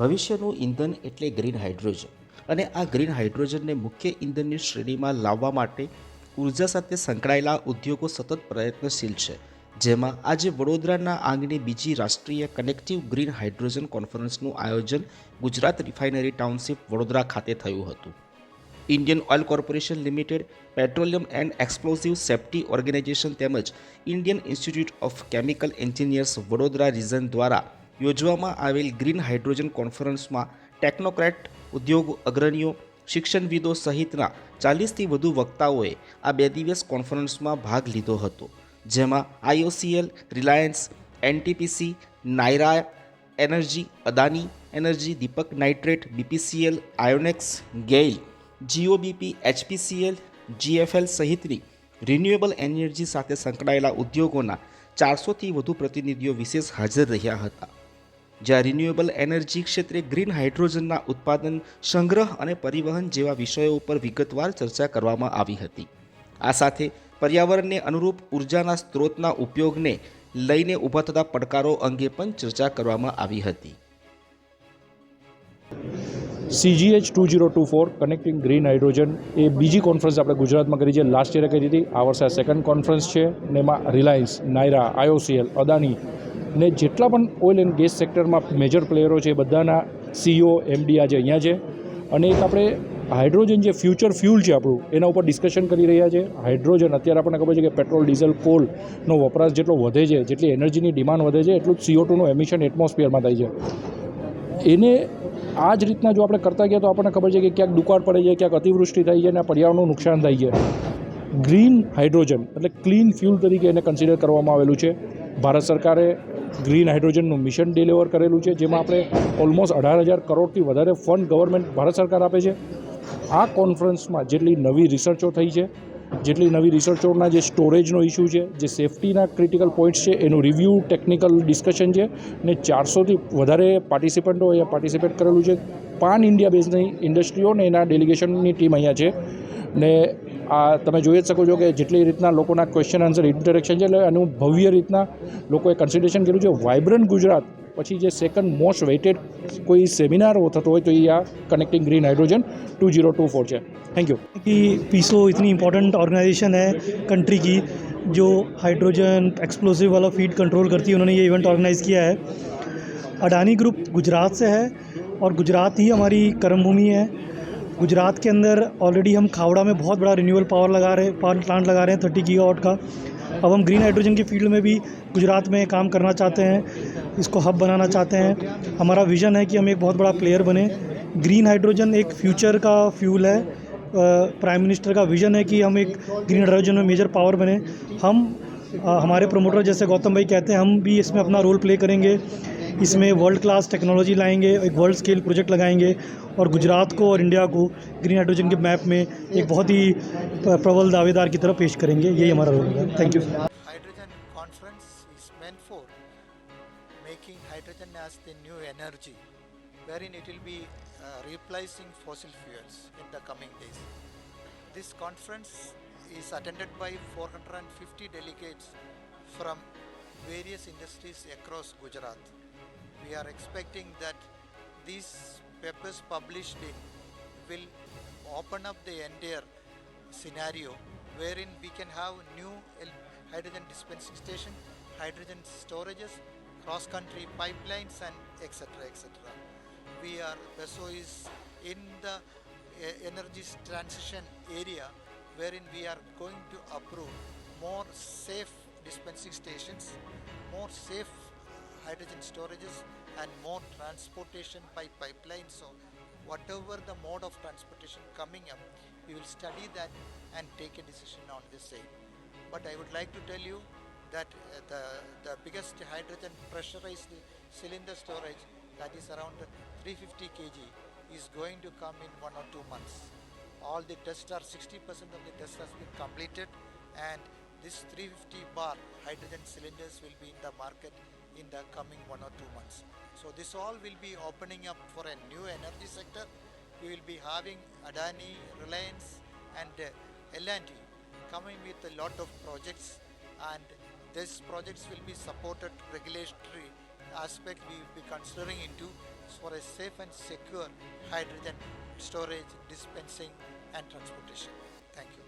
ભવિષ્યનું ઇંધન એટલે green hydrogen અને આ ગ્રીન હાઇડ્રોજનને મુખ્ય ઇંધનની શ્રેણીમાં લાવવા માટે ઉર્જા સાથે સંકળાયેલા ઉદ્યોગો સતત પ્રયત્નશીલ છે જેમાં આજે વડોદરાના આંગણે બીજી રાષ્ટ્રીય કનેક્ટિવ ગ્રીન હાઇડ્રોજન કોન્ફરન્સનું આયોજન ગુજરાત રિફાઇનરી ટાઉનશીપ વડોદરા ખાતે થયું હતું Indian oil corporation limited petroleum and explosive safety organisation તેમજ Indian institute of chemical engineers Vadodara region દ્વારા યોજવામાં આવેલ ગ્રીન હાઇડ્રોજન કોન્ફરન્સમાં ટેકનોક્રેટ ઉદ્યોગ અગ્રણીઓ શિક્ષણવિદો સહિતના ચાલીસથી વધુ વક્તાઓએ આ બે દિવસ કોન્ફરન્સમાં ભાગ લીધો હતો જેમાં IOCL Reliance NTPC Nayara energy Adani energy Deepak nitrate BPCL આયોનેક્સ GAIL Jio BP HPCL GFL સહિતની રિન્યુએબલ એનર્જી સાથે સંકળાયેલા ઉદ્યોગોના ચારસોથી વધુ પ્રતિનિધિઓ વિશેષ હાજર રહ્યા હતા જ્યાં રિન્યુએબલ એનર્જી ક્ષેત્રે ગ્રીન હાઇડ્રોજનના ઉત્પાદન સંગ્રહ અને પરિવહન જેવા વિષયો ઉપર વિગતવાર ચર્ચા કરવામાં આવી હતી આ સાથે પર્યાવરણને અનુરૂપ ઉર્જાના સ્ત્રોતના ઉપયોગને લઈને ઊભા થતા પડકારો અંગે પણ ચર્ચા કરવામાં આવી હતી CGH two zero two four connecting green hydrogen એ બીજી કોન્ફરન્સ આપણે ગુજરાતમાં કરી છે લાસ્ટ યરે કરી હતી આ વર્ષે સેકન્ડ કોન્ફરન્સ છે અને એમાં રિલાયન્સ નાયરા આઈઓસીએલ અદાણી ને જેટલા પણ ઓઇલ એન્ડ ગેસ સેક્ટરમાં મેજર પ્લેયરો છે બધાના સીઓ એમડી આજે અહીંયા છે અને એક આપણે હાઇડ્રોજન જે ફ્યુચર ફ્યુલ છે આપણું એના ઉપર ડિસ્કશન કરી રહ્યા છે હાઇડ્રોજન અત્યારે આપણને ખબર છે કે પેટ્રોલ ડીઝલ કોલનો વપરાશ જેટલો વધે છે જેટલી એનર્જીની ડિમાન્ડ વધે છે એટલું જ સીઓ એમિશન એટમોસ્ફિયરમાં થાય છે એને આ જ રીતના જો આપણે કરતા ગયા તો આપણને ખબર છે કે ક્યાંક દુકાળ પડે છે ક્યાંક અતિવૃષ્ટિ થાય છે અને પર્યાવરણનું નુકસાન થાય છે ગ્રીન હાઇડ્રોજન એટલે ક્લીન ફ્યુલ તરીકે એને કન્સિડર કરવામાં આવેલું છે ભારત સરકારે ગ્રીન હાઇડ્રોજનનું મિશન ડિલિવર કરેલું છે જેમાં આપણે ઓલમોસ્ટ અઢાર હજાર કરોડથી વધારે ફંડ ગવર્મેન્ટ ભારત સરકાર આપે છે આ કોન્ફરન્સમાં જેટલી નવી રિસર્ચો થઈ છે જેટલી નવી રિસર્ચોના જે સ્ટોરેજનો ઇસ્યુ છે જે સેફટીના ક્રિટિકલ પોઈન્ટ્સ છે એનું રિવ્યૂ ટેકનિકલ ડિસ્કશન છે ને ચારસોથી વધારે પાર્ટિસિપન્ટો અહીંયા પાર્ટિસિપેટ કરેલું છે પાન ઇન્ડિયા બેઝની ઇન્ડસ્ટ્રીઓ ને એના ડેલિગેશનની ટીમ અહીંયા છે ને आ तुम्हें જોઈ જ શકો છો કે જેટલી રીતના લોકોના ક્વેશ્ચન આન્સર ઇન્ટરેક્શન છે એનો ભવ્ય રીતના લોકો એ કન્સિડરેશન કર્યું છે વાઇબ્રન્ટ ગુજરાત પછી જે સેકન્ડ મોસ્ટ વેટેડ કોઈ સેમિનાર ઓરથો તો એ આ કનેક્ટિંગ ગ્રીન હાઇડ્રોજન 2024 છે થેન્ક યુ કે પીસો ઇતની ઇમ્પોર્ટન્ટ ઓર્ગેનાઇઝેશન છે કન્ટ્રી કી જો હાઇડ્રોજન એક્સપ્લોઝિવ વાળો ફીડ કંટ્રોલ કરતી ઉन्होंने યે ઇવેન્ટ ઓર્ગેનાઇઝ કિયા હે અડானி ગ્રુપ ગુજરાત સે હે ઓર ગુજરાત હી અમારી કર્મભૂમી હે गुजरात के अंदर ऑलरेडी हम खावड़ा में बहुत बड़ा रिन्यूअल पावर लगा रहे पावर प्लांट लगा रहे हैं थर्टी की का अब हम ग्रीन हाइड्रोजन की फील्ड में भी गुजरात में काम करना चाहते हैं इसको हब बनाना चाहते हैं हमारा विज़न है कि हम एक बहुत बड़ा प्लेयर बने ग्रीन हाइड्रोजन एक फ्यूचर का फ्यूल है प्राइम मिनिस्टर का विज़न है कि हम एक ग्रीन हाइड्रोजन में मेजर पावर बने हम आ, हमारे प्रोमोटर जैसे गौतम भाई कहते हैं हम भी इसमें अपना रोल प्ले करेंगे इसमें वर्ल्ड क्लास टेक्नोलॉजी लाएंगे एक वर्ल्ड स्केल प्रोजेक्ट लगाएंगे और गुजरात को और इंडिया को ग्रीन हाइड्रोजन के मैप में एक बहुत ही प्रबल दावेदार की तरह पेश करेंगे यही हमारा रोल है thank you hydrogen conference is main for making hydrogen as the new energy where in it will be replacing fossil fuels in the coming days this conference is attended by 450 delegates from various industries across gujarat We are expecting that these papers published in will open up the entire scenario wherein we can have new hydrogen dispensing station, hydrogen storages, cross-country pipelines and etc. etc. We are, PESO is in the energy transition area wherein we are going to approve more safe dispensing stations, more safe hydrogen storages and more transportation by pipeline. So whatever the mode of transportation coming up, we will study that and take a decision on the same. But I would like to tell you that uh, the, the biggest hydrogen pressurized cylinder storage that is around 350 kg is going to come in one or two months. All the tests are 60% of the tests has been completed and this 350 bar hydrogen cylinders will be in the market in the coming one or two months. So this all will be opening up for a new energy sector. We will be having Adani, Reliance and uh, L&T coming with a lot of projects and these projects will be supported regulatory aspect we will be considering into for a safe and secure hydrogen storage, dispensing and transportation. Thank you.